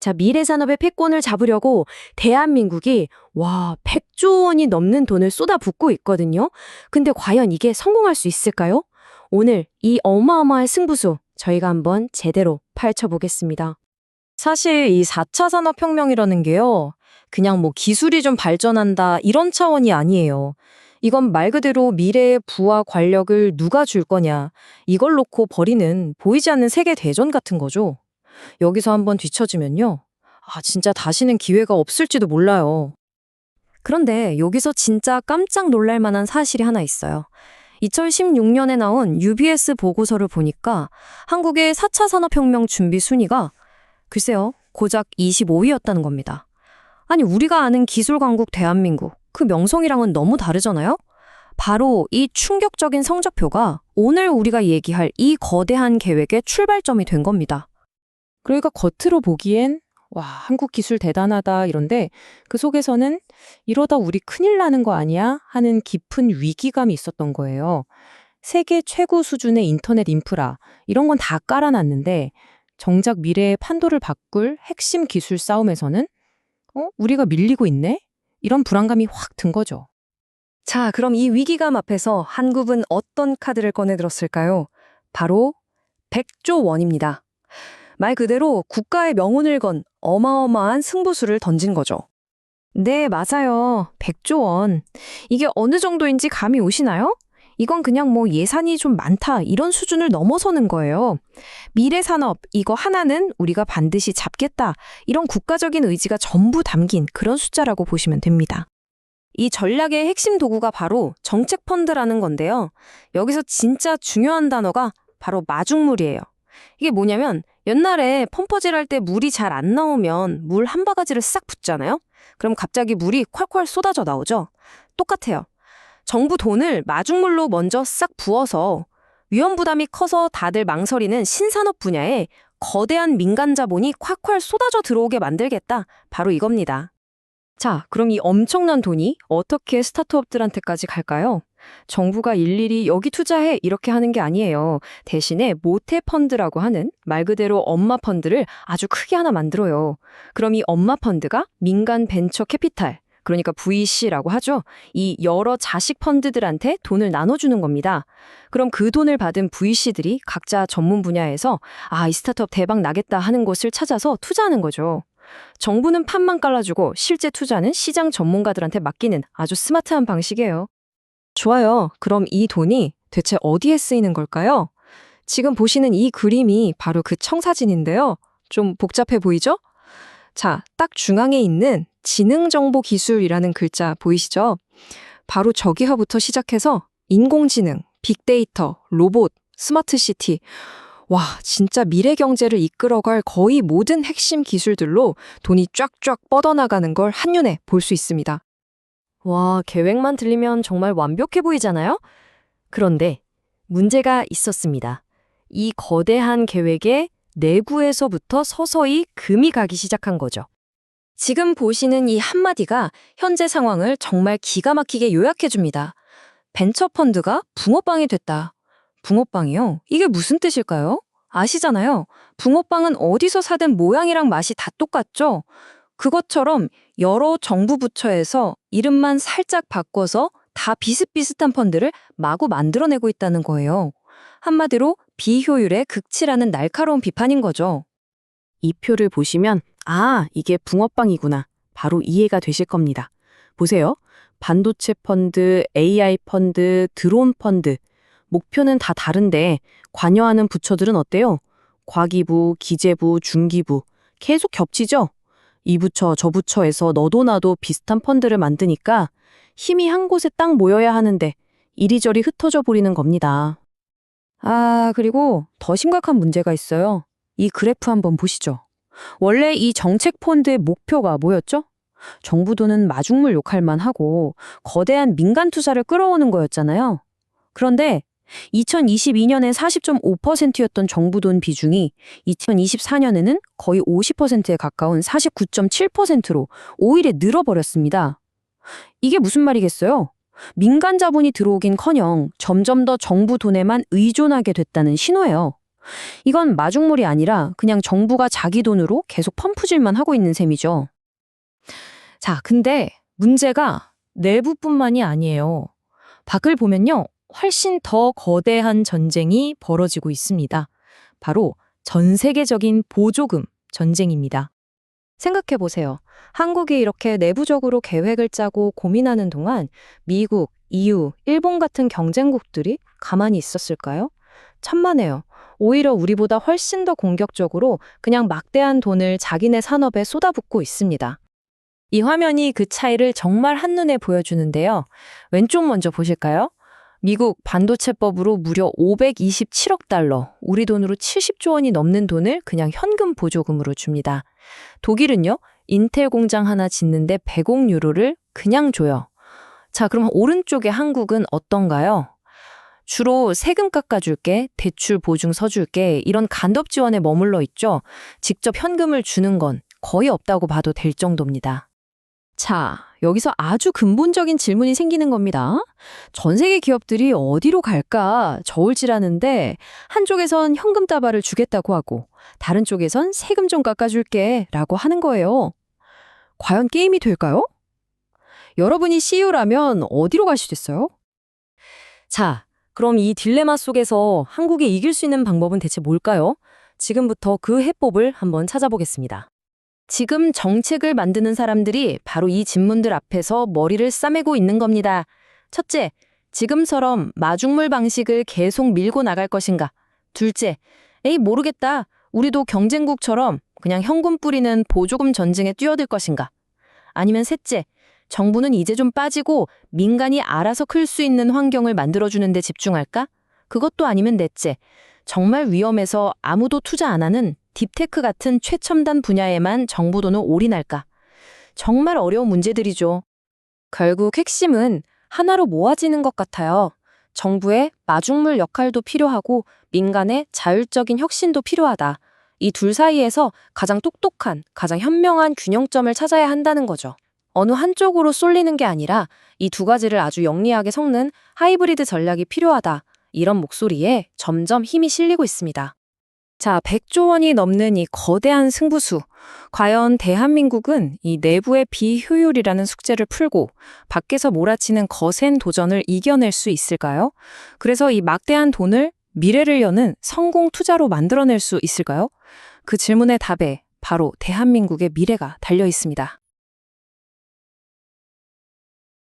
자, 미래 산업의 패권을 잡으려고 대한민국이 와, 100조 원이 넘는 돈을 쏟아붓고 있거든요. 근데 과연 이게 성공할 수 있을까요? 오늘 이 어마어마한 승부수 저희가 한번 제대로 파헤쳐보겠습니다. 사실 이 4차 산업혁명이라는 게요. 그냥 뭐 기술이 좀 발전한다 이런 차원이 아니에요. 이건 말 그대로 미래의 부와 권력을 누가 줄 거냐 이걸 놓고 벌이는 보이지 않는 세계 대전 같은 거죠. 여기서 한번 뒤처지면요. 아, 진짜 다시는 기회가 없을지도 몰라요. 그런데 여기서 진짜 깜짝 놀랄 만한 사실이 하나 있어요. 2016년에 나온 UBS 보고서를 보니까 한국의 4차 산업혁명 준비 순위가 글쎄요, 고작 25위였다는 겁니다. 아니, 우리가 아는 기술 강국 대한민국, 그 명성이랑은 너무 다르잖아요? 바로 이 충격적인 성적표가 오늘 우리가 얘기할 이 거대한 계획의 출발점이 된 겁니다. 그러니까 겉으로 보기엔 와, 한국 기술 대단하다 이런데 그 속에서는 이러다 우리 큰일 나는 거 아니야? 하는 깊은 위기감이 있었던 거예요. 세계 최고 수준의 인터넷 인프라 이런 건 다 깔아놨는데 정작 미래의 판도를 바꿀 핵심 기술 싸움에서는 어, 우리가 밀리고 있네? 이런 불안감이 확 든 거죠. 자, 그럼 이 위기감 앞에서 한국은 어떤 카드를 꺼내들었을까요? 바로 100조 원입니다. 말 그대로 국가의 명운을 건 어마어마한 승부수를 던진 거죠. 네, 맞아요. 100조 원. 이게 어느 정도인지 감이 오시나요? 이건 그냥 뭐 예산이 좀 많다 이런 수준을 넘어서는 거예요. 미래 산업 이거 하나는 우리가 반드시 잡겠다. 이런 국가적인 의지가 전부 담긴 그런 숫자라고 보시면 됩니다. 이 전략의 핵심 도구가 바로 정책 펀드라는 건데요. 여기서 진짜 중요한 단어가 바로 마중물이에요. 이게 뭐냐면 옛날에 펌퍼질 할 때 물이 잘 안 나오면 물 한 바가지를 싹 붓잖아요. 그럼 갑자기 물이 콸콸 쏟아져 나오죠. 똑같아요. 정부 돈을 마중물로 먼저 싹 부어서 위험 부담이 커서 다들 망설이는 신산업 분야에 거대한 민간 자본이 콸콸 쏟아져 들어오게 만들겠다. 바로 이겁니다. 자, 그럼 이 엄청난 돈이 어떻게 스타트업들한테까지 갈까요? 정부가 일일이 여기 투자해 이렇게 하는 게 아니에요. 대신에 모태 펀드라고 하는 말 그대로 엄마 펀드를 아주 크게 하나 만들어요. 그럼 이 엄마 펀드가 민간 벤처 캐피탈, 그러니까 VC라고 하죠. 이 여러 자식 펀드들한테 돈을 나눠주는 겁니다. 그럼 그 돈을 받은 VC들이 각자 전문 분야에서 아, 이 스타트업 대박 나겠다 하는 곳을 찾아서 투자하는 거죠. 정부는 판만 깔아주고 실제 투자는 시장 전문가들한테 맡기는 아주 스마트한 방식이에요. 좋아요. 그럼 이 돈이 대체 어디에 쓰이는 걸까요? 지금 보시는 이 그림이 바로 그 청사진인데요. 좀 복잡해 보이죠? 자, 딱 중앙에 있는 지능정보기술이라는 글자 보이시죠? 바로 저기서부터 시작해서 인공지능, 빅데이터, 로봇, 스마트시티. 와, 진짜 미래 경제를 이끌어갈 거의 모든 핵심 기술들로 돈이 쫙쫙 뻗어나가는 걸 한눈에 볼 수 있습니다. 와, 계획만 들리면 정말 완벽해 보이잖아요? 그런데 문제가 있었습니다. 이 거대한 계획에 내부에서부터 서서히 금이 가기 시작한 거죠. 지금 보시는 이 한마디가 현재 상황을 정말 기가 막히게 요약해줍니다. 벤처펀드가 붕어빵이 됐다. 붕어빵이요? 이게 무슨 뜻일까요? 아시잖아요. 붕어빵은 어디서 사든 모양이랑 맛이 다 똑같죠? 그것처럼 여러 정부 부처에서 이름만 살짝 바꿔서 다 비슷비슷한 펀드를 마구 만들어내고 있다는 거예요. 한마디로 비효율의 극치라는 날카로운 비판인 거죠. 이 표를 보시면 아, 이게 붕어빵이구나. 바로 이해가 되실 겁니다. 보세요. 반도체 펀드, AI 펀드, 드론 펀드. 목표는 다 다른데 관여하는 부처들은 어때요? 과기부, 기재부, 중기부. 계속 겹치죠? 이 부처, 저 부처에서 너도 나도 비슷한 펀드를 만드니까 힘이 한 곳에 딱 모여야 하는데 이리저리 흩어져 버리는 겁니다. 아, 그리고 더 심각한 문제가 있어요. 이 그래프 한번 보시죠. 원래 이 정책 펀드의 목표가 뭐였죠? 정부 돈은 마중물 역할만 하고 거대한 민간 투자를 끌어오는 거였잖아요. 그런데 2022년에 40.5%였던 정부 돈 비중이 2024년에는 거의 50%에 가까운 49.7%로 오히려 늘어버렸습니다. 이게 무슨 말이겠어요? 민간 자본이 들어오긴 커녕 점점 더 정부 돈에만 의존하게 됐다는 신호예요. 이건 마중물이 아니라 그냥 정부가 자기 돈으로 계속 펌프질만 하고 있는 셈이죠. 자, 근데 문제가 내부뿐만이 아니에요. 밖을 보면요. 훨씬 더 거대한 전쟁이 벌어지고 있습니다. 바로 전 세계적인 보조금 전쟁입니다. 생각해 보세요. 한국이 이렇게 내부적으로 계획을 짜고 고민하는 동안 미국, EU, 일본 같은 경쟁국들이 가만히 있었을까요? 천만에요. 오히려 우리보다 훨씬 더 공격적으로 그냥 막대한 돈을 자기네 산업에 쏟아붓고 있습니다. 이 화면이 그 차이를 정말 한눈에 보여주는데요. 왼쪽 먼저 보실까요? 미국 반도체법으로 무려 527억 달러, 우리 돈으로 70조 원이 넘는 돈을 그냥 현금 보조금으로 줍니다. 독일은요, 인텔 공장 하나 짓는데 100억 유로를 그냥 줘요. 자, 그럼 오른쪽에 한국은 어떤가요? 주로 세금 깎아줄게, 대출 보증 서줄게, 이런 간접 지원에 머물러 있죠. 직접 현금을 주는 건 거의 없다고 봐도 될 정도입니다. 자, 여기서 아주 근본적인 질문이 생기는 겁니다. 전 세계 기업들이 어디로 갈까 저울질하는데 한쪽에선 현금 따발을 주겠다고 하고 다른 쪽에선 세금 좀 깎아줄게 라고 하는 거예요. 과연 게임이 될까요? 여러분이 CEO라면 어디로 가시겠어요? 자, 그럼 이 딜레마 속에서 한국이 이길 수 있는 방법은 대체 뭘까요? 지금부터 그 해법을 한번 찾아보겠습니다. 지금 정책을 만드는 사람들이 바로 이 질문들 앞에서 머리를 싸매고 있는 겁니다. 첫째, 지금처럼 마중물 방식을 계속 밀고 나갈 것인가? 둘째, 에이, 모르겠다. 우리도 경쟁국처럼 그냥 현금 뿌리는 보조금 전쟁에 뛰어들 것인가? 아니면 셋째, 정부는 이제 좀 빠지고 민간이 알아서 클 수 있는 환경을 만들어주는 데 집중할까? 그것도 아니면 넷째, 정말 위험해서 아무도 투자 안 하는 딥테크 같은 최첨단 분야에만 정부 돈을 올인할까? 정말 어려운 문제들이죠. 결국 핵심은 하나로 모아지는 것 같아요. 정부의 마중물 역할도 필요하고 민간의 자율적인 혁신도 필요하다. 이 둘 사이에서 가장 똑똑한, 가장 현명한 균형점을 찾아야 한다는 거죠. 어느 한쪽으로 쏠리는 게 아니라 이 두 가지를 아주 영리하게 섞는 하이브리드 전략이 필요하다. 이런 목소리에 점점 힘이 실리고 있습니다. 자, 100조 원이 넘는 이 거대한 승부수. 과연 대한민국은 이 내부의 비효율이라는 숙제를 풀고 밖에서 몰아치는 거센 도전을 이겨낼 수 있을까요? 그래서 이 막대한 돈을 미래를 여는 성공 투자로 만들어낼 수 있을까요? 그 질문의 답에 바로 대한민국의 미래가 달려 있습니다.